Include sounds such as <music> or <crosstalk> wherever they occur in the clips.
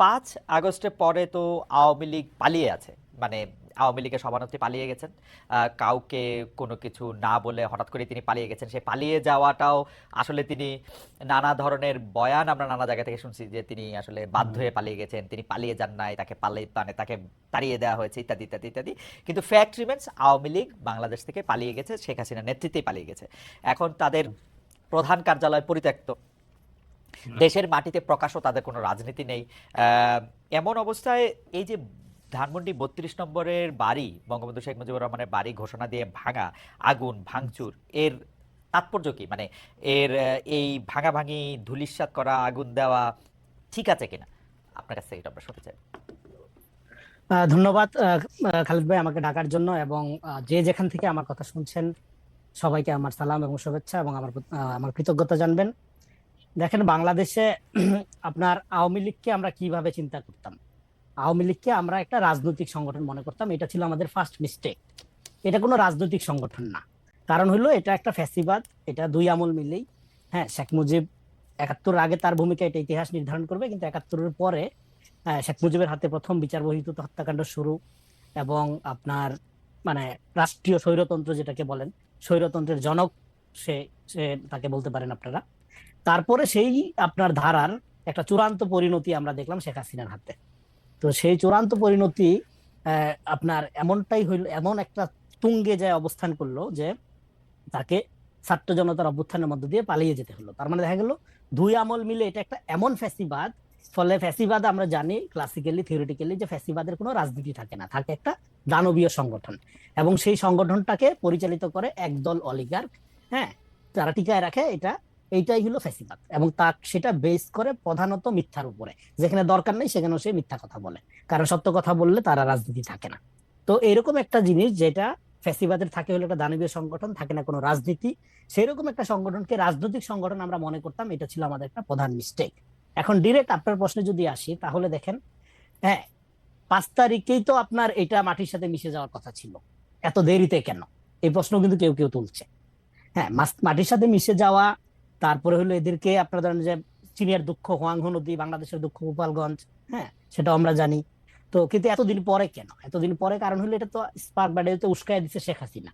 পাঁচ আগস্টের পরে তো আওয়ামী লীগ পালিয়ে আছে। মানে আওয়ামী লীগের সভানেত্রী পালিয়ে গেছেন। কাউকে কোনো কিছু না বলে হঠাৎ করে তিনি পালিয়ে গেছেন। সেই পালিয়ে যাওয়াটাও আসলে তিনি নানা ধরনের বয়ান আমরা নানা জায়গা থেকে শুনছি যে তিনি আসলে বাধ্য হয়ে পালিয়ে গেছেন, তিনি পালিয়ে যান নাই, তাকে পালিয়ে মানে তাকে তাড়িয়ে দেওয়া হয়েছে, ইত্যাদি ইত্যাদি ইত্যাদি। কিন্তু ফ্যাক্ট রিমেন্স আওয়ামী লীগ বাংলাদেশ থেকে পালিয়ে গেছে, শেখ হাসিনার নেতৃত্বেই পালিয়ে গেছে। এখন তাদের প্রধান কার্যালয় পরিত্যক্ত। দেশের মাটিতে প্রকাশও তাদের কোনো রাজনীতি নেই। এমন অবস্থায় এই যে ধানমন্ডি বত্রিশ নম্বরের বাড়ি, বঙ্গবন্ধু শেখ মুজিবুর রহমানের বাড়ি ঘোষণা দিয়ে ভাঙা, আগুন, ভাঙচুর, এর তাৎপর্য কি? মানে এর এই ভাঙাভাঙি ধুলিস্বাত করা, আগুন দেওয়া ঠিক আছে কিনা? আপনার কাছ থেকে এটা আমরা শুনতে চাই। ধন্যবাদ খালিদ ভাই আমাকে ডাকার জন্য এবং যে যেখান থেকে আমার কথা শুনছেন সবাইকে আমার সালাম এবং শুভেচ্ছা এবং আমার আমার কৃতজ্ঞতা জানবেন। দেখেন বাংলাদেশে <clears throat> আপনার আওয়ামী লীগকে আমরা কীভাবে চিন্তা করতাম? আওয়ামী লীগকে আমরা একটা রাজনৈতিক সংগঠন মনে করতাম। এটা ছিল আমাদের ফার্স্ট মিস্টেক এটা কোনো রাজনৈতিক সংগঠন না। কারণ হলো এটা একটা ফ্যাসিবাদ এটা দুই আমল মিলেই। হ্যাঁ শেখ মুজিব একাত্তর আগে তার ভূমিকা এটা ইতিহাস নির্ধারণ করবে কিন্তু একাত্তরের পরে আহ, শেখ মুজিবের হাতে প্রথম বিচার বহির্ভূত হত্যাকাণ্ড শুরু এবং আপনার মানে রাষ্ট্রীয় স্বৈরতন্ত্র যেটাকে বলেন স্বৈরতন্ত্রের জনক সে সে তাকে বলতে পারেন আপনারা। তারপরে সেই আপনার ধারার একটা চূড়ান্ত পরিণতি আমরা দেখলাম শেখ হাসিনার হাতে। তো সেই চূড়ান্ত পরিণতি আপনার এমনটাই হইল, এমন একটা তুঙ্গে যায় অবস্থান করল যে তাকে ছাত্র জনতার অভ্যুত্থানের মধ্য দিয়ে পালিয়ে যেতে হলো। তার মানে দেখা গেল, দুই আমল মিলে এটা একটা এমন ফ্যাসিবাদ, ফলে ফ্যাসিবাদ আমরা জানি ক্লাসিক্যালি থিওরিটিক্যালি যে ফ্যাসিবাদের কোনো রাজনীতি থাকে না, থাকে একটা দানবীয় সংগঠন। এবং সেই সংগঠনটাকে পরিচালিত করে একদল অলিগার হ্যাঁ যারা টিকায় রাখে এটা এইটাই হলো ফ্যাসিবাদ এবং তা সেটা বেস করে প্রধানত মিথ্যার উপরে। যেখানে দরকার নেই সেখানেও সে মিথ্যা কথা বলে। কারণ সত্য কথা বললে তারা রাজনীতি থাকে না। তো এরকম একটা জিনিস যেটা ফ্যাসিবাদের থাকে হলো একটা দানবীয় সংগঠন, থাকে না কোনো রাজনীতি সেই রকম একটা সংগঠনকে রাজনৈতিক সংগঠন আমরা মনে করতাম, এটা ছিল আমাদের একটা প্রধান মিস্টেক এখন ডিরেক্ট আপনার প্রশ্নে যদি আসি, তাহলে দেখেন হ্যাঁ পাঁচ তারিখেই তো আপনার এটা মাটির সাথে মিশে যাওয়ার কথা ছিল। এত দেরিতে কেন? এই প্রশ্ন কিন্তু কেউ কেউ তুলছে। হ্যাঁ মাটির সাথে মিশে যাওয়া তারপরে হলো এদেরকে আপনার ধরেন যে চীনের দুঃখ হোয়াংহো নদী, বাংলাদেশের দুঃখ গোপালগঞ্জ হ্যাঁ সেটাও আমরা জানি। তো কিন্তু এতদিন পরে কেন? এতদিন পরে কারণ হলো এটা তো স্পার্ক ব্যাডেতে উস্কায় দিচ্ছে শেখ হাসিনা।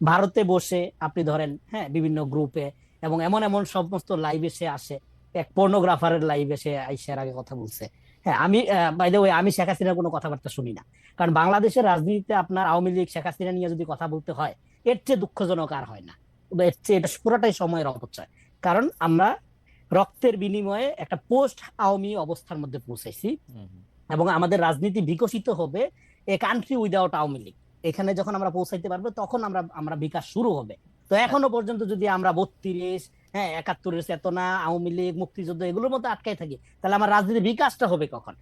ভারতে বসে আপনি ধরেন হ্যাঁ বিভিন্ন গ্রুপে এবং এমন এমন সমস্ত লাইভে সে আসে। এক পর্নোগ্রাফারের লাইভে সে আইসার আগে কথা বলছে। হ্যাঁ আমি বাই দ্য ওয়ে আমি শেখ হাসিনার কোনো কথাবার্তা শুনি না। কারণ বাংলাদেশের রাজনীতিতে আপনার আওয়ামী লীগ, শেখ হাসিনা নিয়ে যদি কথা বলতে হয়, এর চেয়ে দুঃখজনক আর হয় না। এর চেয়ে এটা পুরোটাই সময়ের অপচয়। কারণ আমরা রক্তের বিনিময়ে একটা পোস্ট আওয়ামী অবস্থার মধ্যে পৌঁছেছি। এবং আমাদের রাজনীতি বিকশিত হবে a country without Awami League. এখানে যখন আমরা পৌঁছাইতে পারব তখন আমরা আমরা বিকাশ শুরু হবে। তো এখনও পর্যন্ত যদি আমরা বত্রিশ হ্যাঁ একাত্তরের চেতনা আওয়ামী লীগ মুক্তিযুদ্ধ এগুলোর মধ্যে আটকাই থাকি তাহলে আমার রাজনীতির বিকাশটা হবে কখন?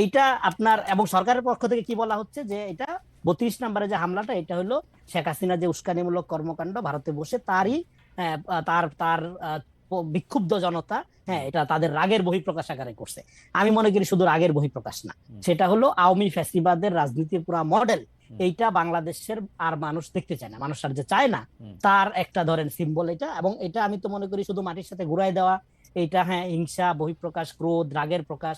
এইটা আপনার এবং সরকারের পক্ষ থেকে কি বলা হচ্ছে যে এটা বত্রিশ নম্বরে যে হামলাটা এটা হলো শেখ হাসিনা যে উস্কানিমূলক কর্মকাণ্ড ভারতে বসে তারই আহ, তার তার বিক্ষুব্ধ জনতা হ্যাঁ এটা তাদের রাগের বহিঃপ্রকাশ আকারে করছে। আমি মনে করি শুধু রাগের বহিঃপ্রকাশ না। সেটা হলো আওয়ামী ফ্যাসিবাদের রাজনীতির পুরা মডেল এইটা বাংলাদেশের আর মানুষ দেখতে চায় না। মানুষ আর যে চায় না তার একটা ধরেন সিম্বল এটা। এবং এটা আমি তো মনে করি শুধু মাটির সাথে ঘুরাই দেওয়া। এইটা হ্যাঁ হিংসা বহিঃপ্রকাশ ক্রোধ রাগের প্রকাশ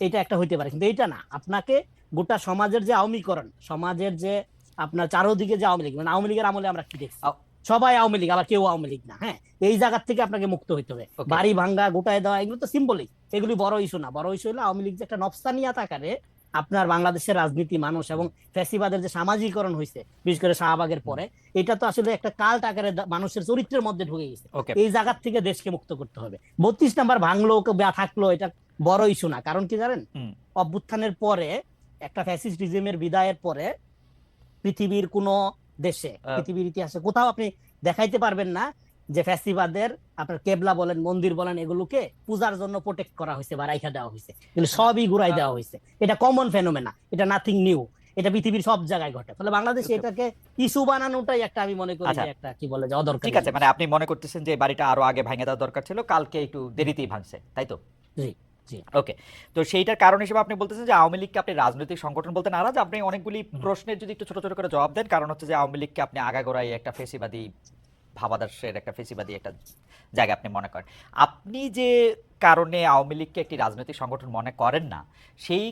এটা একটা হইতে পারে। কিন্তু এইটা না। আপনাকে গোটা সমাজের যে আওয়ামীকরণ সমাজের যে আপনার চারোদিকে যে আওয়ামী লীগ মানে আওয়ামী লীগের আমলে আমরা কি দেখছি? সবাই আওয়ামী লীগ আবার কেউ আওয়ামী লীগ না হ্যাঁ? এই জায়গার থেকে আপনাকে মুক্ত হইতে হবে। বাড়ি ভাঙ্গা গোটায় দেওয়া এগুলো তো সিম্বলিক এগুলি বড় ইস্যু না। বড় ইস্যু হলো আওয়ামী লীগ যে একটা নফসানিয়াত আকারে আপনার বাংলাদেশের রাজনীতি মানুষ এবং ফ্যাসিবাদের যে সামাজিকরণ হয়েছে বিশেষ করে শাহবাগের পরে এটা তো আসলে একটা কাল্ট আকারে মানুষের চরিত্রের মধ্যে ঢুকে গেছে। এই জায়গার থেকে দেশকে মুক্ত করতে হবে। বত্রিশ নাম্বার ভাঙলো বা থাকল এটা বড় ইস্যু না। কারণ কি জানেন? অভ্যুত্থানের পরে একটা ফ্যাসিস্ট রিজিমের বিদায়ের পরে পৃথিবীর কোন দেশে পৃথিবীর ইতিহাসে। কোথাও আপনি দেখাইতে পারবেন না যে ফ্যাসিবাদের আপনার কেবলা বলেন মন্দির বলেন এগুলোকে পূজার জন্য প্রোটেক্ট করা হয়েছে বা রাইখা দেওয়া হয়েছে। এগুলো সবই ঘুরাই দেওয়া হয়েছে। এটা কমন ফেনোমেনা এটা নাথিং নিউ এটা পৃথিবীর সব জায়গায় ঘটে। ফলে বাংলাদেশে এটাকে ইস্যু বানানোটাই একটা আমি মনে করি আচ্ছা। একটা কি বলে যে অদরকার ঠিক আছে মানে আপনি মনে করতেছেন যে বাড়িটা আরও আগে ভাঙে দেওয়া দরকার ছিল কালকে একটু দেরিতেই ভাঙছে তাই তো? জি, জি। ওকে। তো সেইটার কারণ হিসেবে আপনি বলতেছেন যে আওয়ামী লীগকে আপনি রাজনৈতিক সংগঠন বলতে নারাজ। আপনি অনেকগুলি প্রশ্নের যদি একটু ছোট ছোট করে জবাব দেন কারণ হচ্ছে যে আওয়ামী লীগকে আপনি আগাগোড়াই একটা ফেসিবাদী ভাবাদর্শের একটা ফেসিবাদী একটা জায়গা আপনি মনে করেন। আপনি যে কারণে আওয়ামী লীগকে একটি রাজনৈতিক সংগঠন মনে করেন না সেই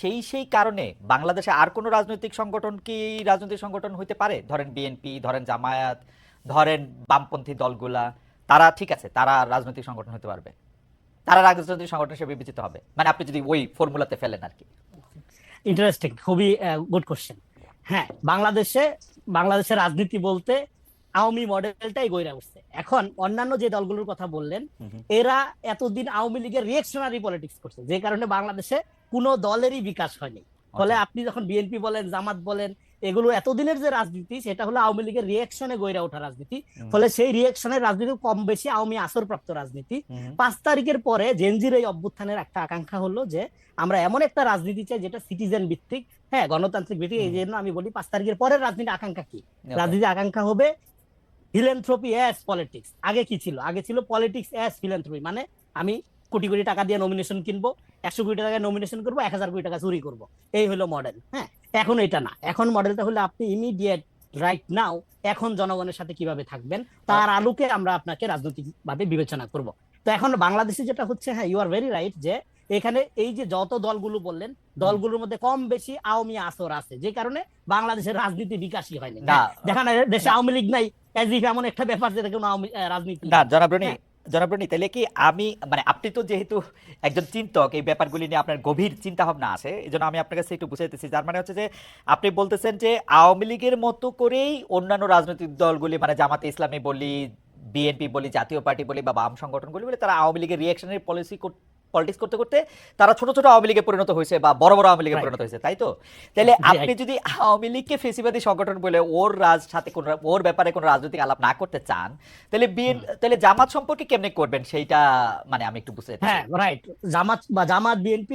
সেই সেই কারণে বাংলাদেশে আর কোনো রাজনৈতিক সংগঠন কি রাজনৈতিক সংগঠন হইতে পারে? ধরেন বিএনপি ধরেন জামায়াত ধরেন বামপন্থী দলগুলা তারা ঠিক আছে তারা রাজনৈতিক সংগঠন হতে পারবে। তারা রাজনৈতিক সংগঠন হিসেবে বিবেচিত হবে। মানে আপনি যদি ওই ফর্মুলাতে ফেলেন আর কি। ইন্টারেস্টিং খুবই গুড কোশ্চেন হ্যাঁ বাংলাদেশে বাংলাদেশের রাজনীতি বলতে আওয়ামী মডেলটাই গইরা উঠছে। এখন অন্যান্য যে দলগুলোর কথা বললেন এরা এতদিন আওয়ামী লীগের রিয়েকশনারি পলিটিক্স করছে। যে কারণে বাংলাদেশে কোনো দলেরই বিকাশ হয়নি। ফলে আচ্ছা। আপনি যখন বিএনপি বলেন জামাত বলেন এগুলো এতদিনের যে রাজনীতি সেটা হলো আওয়ামী লীগের রিয়েকশনে গইরা ওঠা রাজনীতি। ফলে সেই রিয়েকশনের রাজনীতি কম বেশি আওয়ামী আসরপ্রাপ্ত রাজনীতি। পাঁচ তারিখের পরে জেনজির এই অভ্যুত্থানের একটা আকাঙ্ক্ষা হলো যে আমরা এমন একটা রাজনীতি চাই যেটা সিটিজেন ভিত্তিক হ্যাঁ গণতান্ত্রিক ভিত্তিক এই জন্য আমি বলি পাঁচ তারিখের পরের রাজনীতি আকাঙ্ক্ষা কি? রাজনীতি আকাঙ্ক্ষা হবে ফিলেন্থ্রপি অ্যাস পলিটিক্স আগে কি ছিল? আগে ছিল পলিটিক্স অ্যাস ফিলেন্থ্রপি মানে আমি কোটি কোটি টাকা দিয়ে নমিনেশন কিনবো একশো কোটি টাকায় নমিনেশন করব এক হাজার কোটি টাকা চুরি করব। এই হলো মডেল হ্যাঁ? এখন এটা না। এখন মডেলটা হলো আপনি ইমিডিয়েট রাইট নাও এখন জনগণের সাথে কীভাবে থাকবেন তার আলোকে আমরা আপনাকে রাজনৈতিকভাবে বিবেচনা করব। তো এখন বাংলাদেশে যেটা হচ্ছে হ্যাঁ ইউ আর ভেরি রাইট যে এখানে এই যে যত দলগুলো বললেন দলগুলোর মধ্যে কম বেশি আওয়ামী আসর আছে যে কারণে বাংলাদেশের রাজনীতি বিকাশই হয়নি। দেখা না দেশে আওয়ামী লীগ নাই এমন একটা ব্যাপার যেটা কোনো রাজনীতি না জনাব হ্যাঁ। তাহলে কি আমি মানে আপনি তো যেহেতু একজন চিন্তক, এই ব্যাপারগুলি নিয়ে আপনার গভীর চিন্তা ভাবনা আছে এই জন্য আমি আপনার কাছে একটু বুঝাইতেছি যার মানে হচ্ছে যে, আপনি বলতেছেন যে আওয়ামী লীগের মতো করেই অন্যান্য রাজনৈতিক দলগুলি মানে জামাতে ইসলামী বলি, বিএনপি বলি, জাতীয় পার্টি বলি বা বাম সংগঠনগুলি বলে, তারা আওয়ামী লীগের রিয়াকশনের পলিসি পলিটিক্স করতে করতে তারা ছোট ছোট আওয়ামী লীগে পরিণত হয়েছে বা বড় বড় আওয়ামী লীগে পরিণত হয়েছে তাই তো? তাহলে আপনি যদি আওয়ামী লীগকে ফেসিবাদী সংগঠন বলে ওর রাজ সাথে কোন ওর ব্যাপারে কোনো রাজনৈতিক আলাপ না করতে চান তাহলে বিএন তাহলে জামাত সম্পর্কে কেমনে করবেন? সেইটা মানে আমি একটু বুঝতে হ্যাঁ রাইট জামাত বা জামাত বিএনপি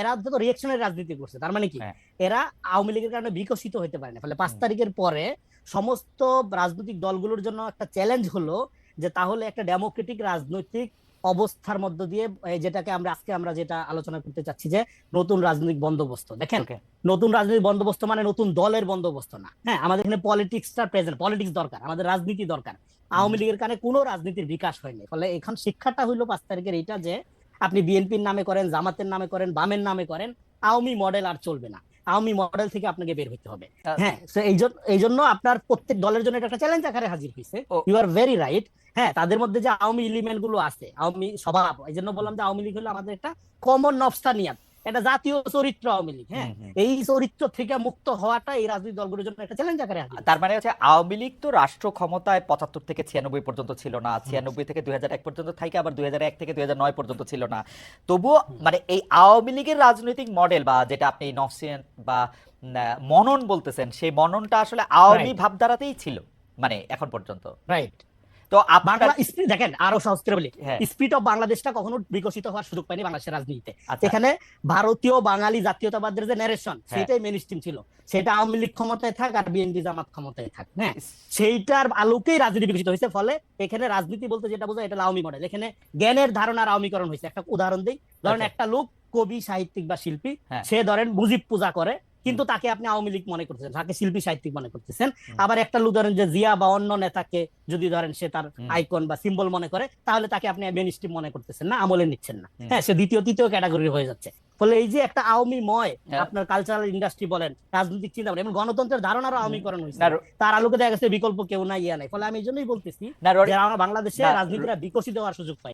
এরা তো রিয়েকশনের রাজনীতি করছে তার মানে কি? হ্যাঁ। এরা আওয়ামী লীগের কারণে বিকশিত হতে পারে না। ফলে পাঁচ তারিখের পরে সমস্ত রাজনৈতিক দলগুলোর জন্য একটা চ্যালেঞ্জ হলো যে তাহলে একটা ডেমোক্রেটিক রাজনৈতিক অবস্থার মধ্য দিয়ে যেটাকে আমরা আজকে আমরা যেটা আলোচনা করতে চাচ্ছি যে নতুন রাজনৈতিক বন্দোবস্ত। দেখেন নতুন রাজনৈতিক বন্দোবস্ত মানে নতুন দলের বন্দোবস্ত না। হ্যাঁ আমাদের এখানে পলিটিক্সটা প্রেজেন্ট পলিটিক্স দরকার আমাদের রাজনীতি দরকার। আওয়ামী লীগের কারণে কোনো রাজনীতির বিকাশ হয়নি। ফলে এখন শিক্ষাটা হইল পাঁচ তারিখের এইটা যে আপনি বিএনপির নামে করেন জামাতের নামে করেন বামের নামে করেন আওয়ামী মডেল আর চলবে না। আওয়ামী মডেল থেকে আপনাকে বের হতে হবে। হ্যাঁ এই জন্য এই জন্য আপনার প্রত্যেক দলের জন্য এটা একটা চ্যালেঞ্জ আকারে হাজির হয়েছে ইউ আর ভেরি রাইট হ্যাঁ তাদের মধ্যে যে আওয়ামী এলিমেন্টগুলো আছে আওয়ামী স্বভাব এই জন্য বললাম যে আওয়ামী লীগ হলো আমাদের একটা কমন নফস্তানিয়াত এটা জাতীয় চরিত্র আওয়ামী লীগ হ্যাঁ। এই চরিত্র থেকে মুক্ত হওয়াটা এই রাজনৈতিক দলগুলোর জন্য একটা চ্যালেঞ্জ আকারে তার মানে হচ্ছে আওয়ামী লীগ তো রাষ্ট্র ক্ষমতায় পঁচাত্তর থেকে ছিয়ানব্বই পর্যন্ত ছিল না। ছিয়ানব্বই থেকে দুই এক পর্যন্ত থাকে আবার দুই এক থেকে দুই নয় পর্যন্ত ছিল না। তবুও মানে এই আওয়ামী লীগের রাজনৈতিক মডেল বা যেটা আপনি নফসিয়ান বা মনন বলতেছেন সেই মননটা আসলে আওয়ামী ভাবধারাতেই ছিল মানে এখন পর্যন্ত। রাইট তো বাংলা দেখেন আরও সহজ করে বলি। হ্যাঁ। স্পিড অফ বাংলাদেশটা কখনো বিকশিত হওয়ার সুযোগ পায়নি বাংলাদেশের রাজনীতিতে। আচ্ছা। এখানে ভারতীয় বাঙালি জাতীয়তাবাদের যে ন্যারেশন হ্যাঁ। সেটাই মেন স্ট্রিম ছিল। সেটা আওয়ামী লীগ ক্ষমতায় থাক আর বিএনপি জামাত ক্ষমতায় থাক হ্যাঁ? সেইটার আলোকেই রাজনীতি বিকশিত হয়েছে ফলে এখানে রাজনীতি বলতে যেটা বোঝায় এটা আওয়ামী মডেল এখানে জ্ঞানের ধারণার আওয়ামীকরণ হয়েছে। একটা উদাহরণ দিই। ধরেন একটা লোক কবি সাহিত্যিক বা শিল্পী হ্যাঁ। সে ধরেন মুজিব পূজা করে কিন্তু তাকে আপনি আওয়ামী লীগ মনে করতেছেন তাকে শিল্পী সাহিত্যিক মনে করতেছেন। আবার একটা লোক ধরেন যে জিয়া বা অন্য নেতাকে যদি ধরেন সে তার আইকন বা সিম্বল মনে করে তাহলে তাকে আপনি মেন স্ট্রিম মনে করতেছেন না আমলে নিচ্ছেন না। হ্যাঁ সে দ্বিতীয় তৃতীয় ক্যাটাগরি হয়ে যাচ্ছে। ফলে এই যে একটা আওয়ামী ময় হ্যাঁ। আপনার কালচারাল ইন্ডাস্ট্রি বলেন রাজনৈতিক চিন্তা বলেন এবং গণতন্ত্রের ধারণার আওয়ামীকরণ হয়েছে। তার আলোকে দেখা গেছে বিকল্প কেউ নাই ইয়া নাই। ফলে আমি এই জন্যই বলতেছি না বাংলাদেশে রাজনীতিরা বিকশিত হওয়ার সুযোগ পাই